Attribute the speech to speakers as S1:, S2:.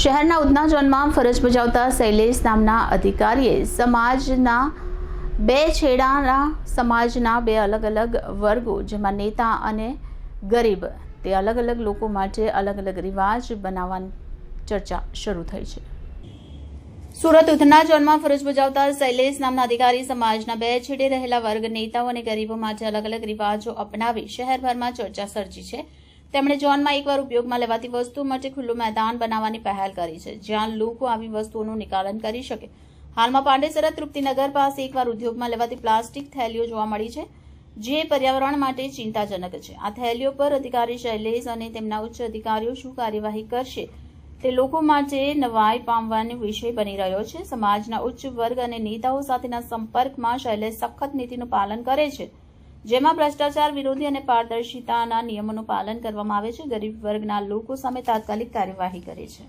S1: શહેરના ઉધના ઝોનમાં ફરજ બજાવતા શૈલેષ નામના અધિકારીએ સમાજના બે છેડાના સમાજના બે અલગ અલગ વર્ગો, જેમાં નેતા અને ગરીબ, તે અલગ અલગ લોકો માટે અલગ અલગ રિવાજ બનાવવાની ચર્ચા શરૂ થઈ છે. સુરત ઉધના ઝોનમાં ફરજ બજાવતા શૈલેષ નામના અધિકારી સમાજના બે છેડે રહેલા વર્ગ, નેતાઓ અને ગરીબો માટે અલગ અલગ રિવાજો અપનાવી શહેરભરમાં ચર્ચા સર્જી છે. તેમણે જોનમાં એકવાર ઉપયોગમાં લેવાતી વસ્તુ માટે ખુલ્લું મેદાન બનાવવાની પહેલ કરી છે, જ્યાં લોકો આવી વસ્તુઓનું નિકાલન કરી શકે. હાલમાં પાંડેસરા તૃપ્તિનગર પાસે એકવાર ઉદ્યોગમાં લેવાતી પ્લાસ્ટિક થેલીઓ જોવા મળી છે, જે પર્યાવરણ માટે ચિંતાજનક છે. આ થેલીઓ પર અધિકારી શૈલેષ અને તેમના ઉચ્ચ અધિકારીઓ શું કાર્યવાહી કરશે તે લોકો માટે નવાઈ પામવાનો વિષય બની રહ્યો છે. સમાજના ઉચ્ચ વર્ગ અને નેતાઓ સાથેના સંપર્કમાં શૈલેષ સખત નીતિનું પાલન કરે છે. જેમાં ભ્રષ્ટાચાર વિરોધી અને પારદર્શિતાના નિયમોનું પાલન કરવામાં આવે છે. ગરીબ વર્ગના લોકો સામે તાત્કાલિક કાર્યવાહી કરે છે.